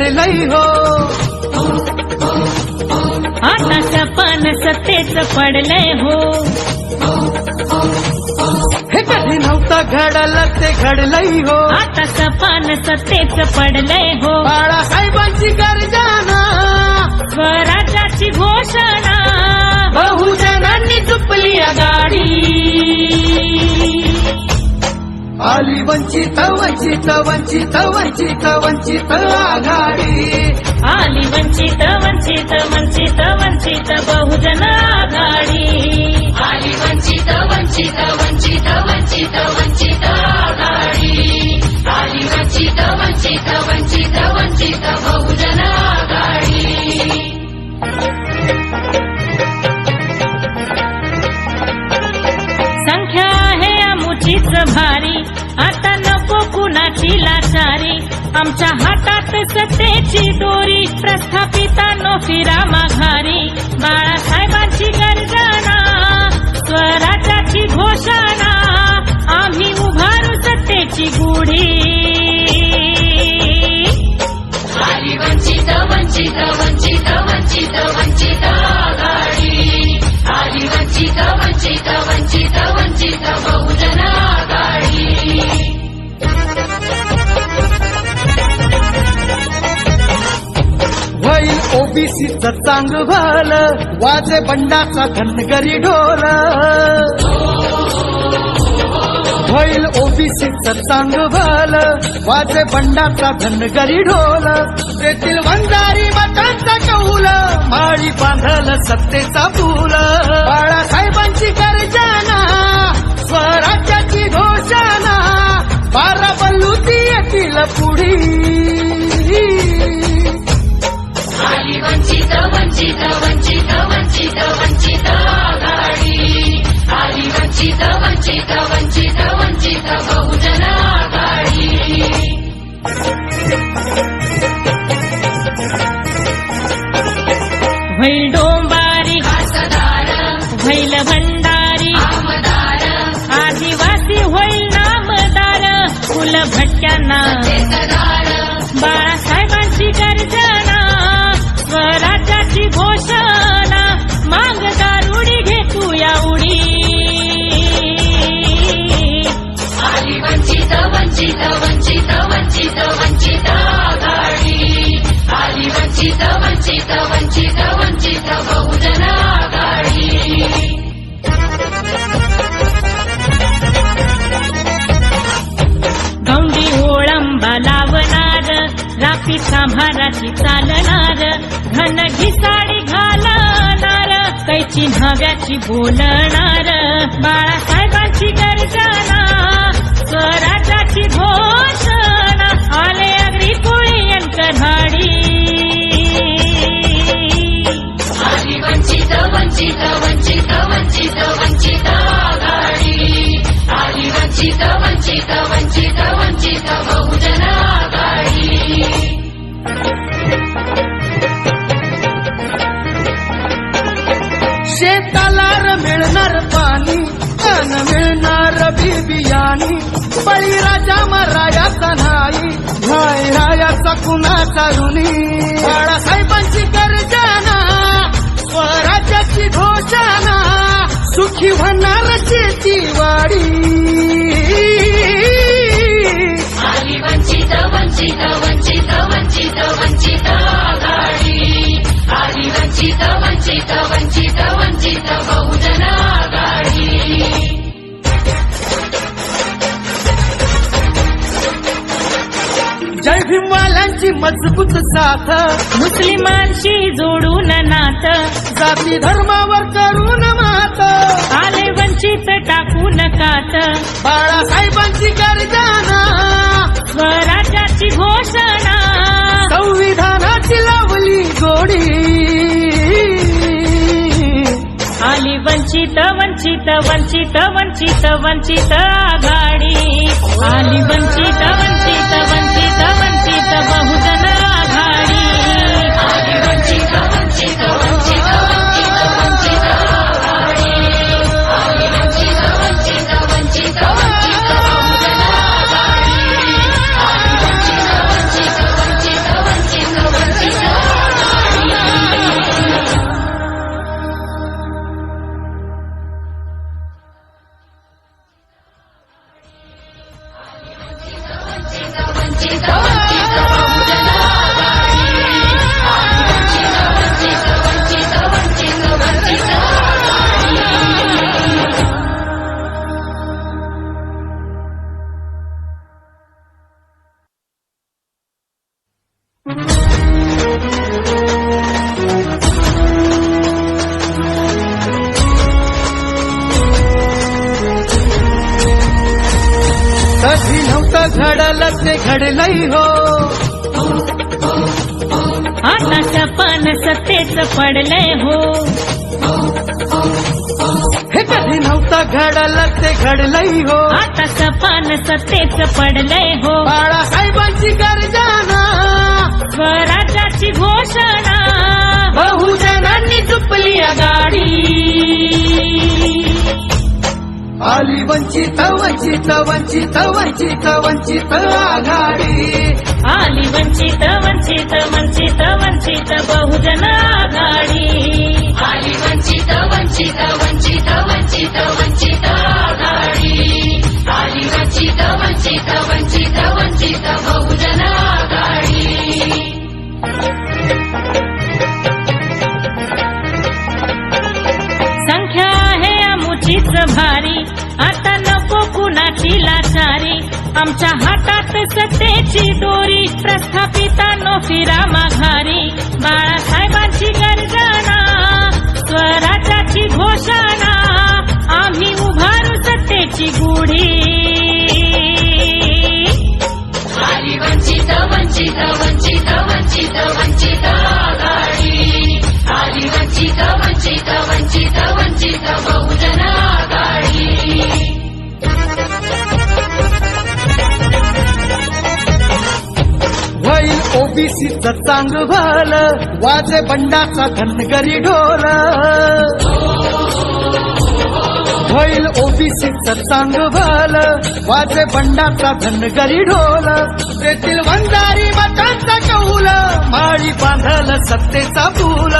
घडलंय हो। आता सपन सत्तेच पडलंय हो। हे कधी नव्हतं घडलं ते घडलंय हो। आता सपन सत्तेच पडलंय हो। वंचित वंचित वंचित वंचित वंचित आघाडी. आली वंचित वंचित वंचित वंचित बहुजन आघाडी. आली वंचित वंचित वंचित वंचित वंचित आघाडी. ओबीसीच भल वाजे बंडाचा धनगरी ढोल. होईल ओबीसीच चांग भल वाजे बंडाचा धनगरी ढोल. तेथील वंजारी मतांचा कौल माळी बांधल सत्तेचा फूल. बाळासाहेबांची गर्जना स्वराज्याची घोषणा बारा बल्लूती येतील पुढी. आली वंचित वंचित वंचित वंचित. वंचित वंचित वंचित बहुजन आघाडी गौंडी ओळंबा लावणार रापी सांभाराची चालणार घन घिसाडी घालणार कैची नव्याची बोलणार बाळासाहेबांची गर्जना स्वराज्याची घोषणा आले अगदी कोळी धाडी वंचित वंचित वंचित वंचित आघाडी. आली वंचित वंचित वंचित वंचित बहुजन आघाडी. शेताला मिळणार पाणी अन मिळणार बी बियाणी बळीराजा मरायाचा नाही नाही रायाचा कुणाचा ऋणी? बाळासाहेबांची गर्जना घोषणा सुखी होणार शेतीवाडी मजबूत साथ. मुस्लिमांशी जोडून नात. जाती धर्मावर करून मात. आले वंचित टाकून कात. बाळासाहेबांची गर्जना. स्वराज्याची घोषणा. संविधानाची लावली गोडी आली वंचित वंचित वंचित वंचित वंचित आघाडी. आली वंचित वंचित सत्तेच पडलंय हो. हे कधी नव्हतं घडलं ते घडलंय हो. आता सपन सत्तेच पडलंय हो. बाळासाहेबांची गर्जना स्वराज्याची घोषणा. बहुजनांनी चुपली आघाडी आली वंचित वंचित वंचित वंचित वंचित आघाडी आली वंचित वंचित वंचित वंचित बहुजन आघाडी आली वंचित वंचित वंचित वंचित वंचित आघाडी आली वंचित वंचित वंचित वंचित बहुजन कुणाची आमच्या हातात सत्तेची दोरी प्रस्थापिता नो फिरा माघारी. बाळासाहेबांची गर्जना स्वराज्याची घोषणा आम्ही उभारू सत्तेची गुढी. वंचित वंचित वंचित वंचित वंचित आघाडी. आली वंचित वंचित वंचित वंचित बहुजन ओबीसीच चांग भल वाजे बंडाचा धनगरी ढोल. होईल ओबीसीच चांग भल वाजे बंडाचा धनगरी ढोल. तेथील वंजारी मतांचा कौल माळी बांधल सत्तेचा फूल.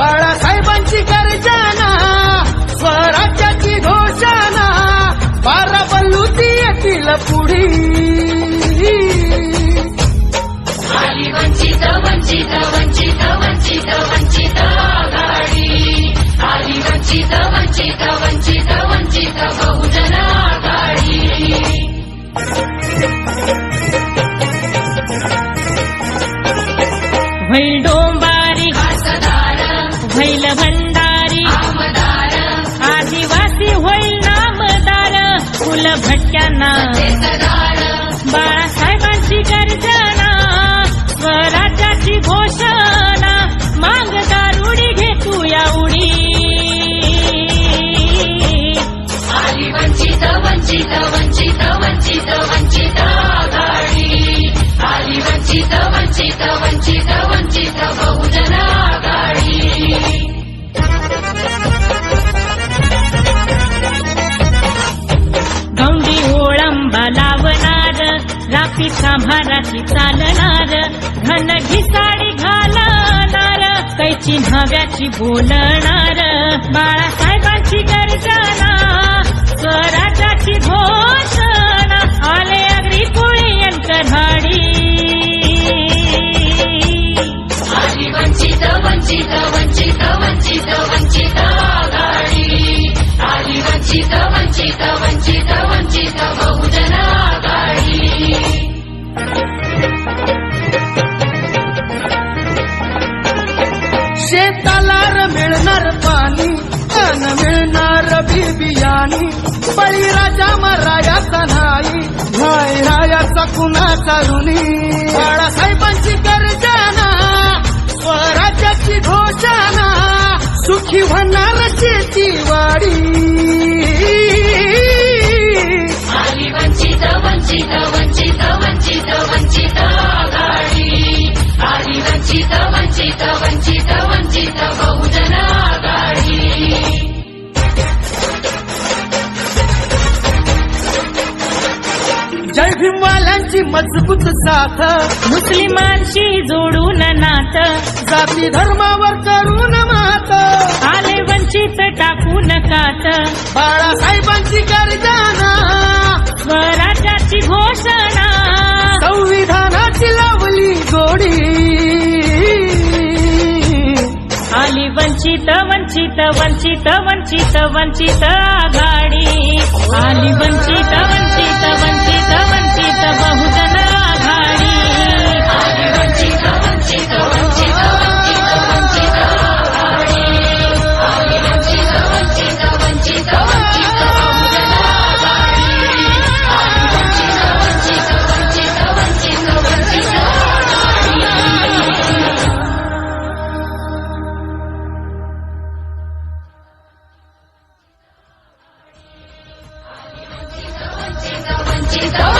बाळासाहेबांची गर्जना स्वराज्याची घोषणा बारा बल्लुती येतील पुढी. भंडारी आदिवासी होईल नामदार. फुल भटक्यांना बोलणार? बाळा कुणाचा ऋणी. बाळासाहेबांची गर्जना स्वराज्याची घोषणा सुखी होणार शेतीवाडी आली वंचित वंचित वंचित वंचित वंचित आघाडी. वंचित वंचित वंचित वंचित बहुजन भीमवाल्यांची मजबूत साथ. मुस्लिमांशी जोडून नात. जाती धर्मावर करून मात. आले वंचित टाकून कात. बाळासाहेबांची गर्जना. स्वराज्याची घोषणा. संविधानाची लावली गोडी आली वंचित वंचित वंचित वंचित वंचित आघाडी. आली वंचित वंचित वंचित 起走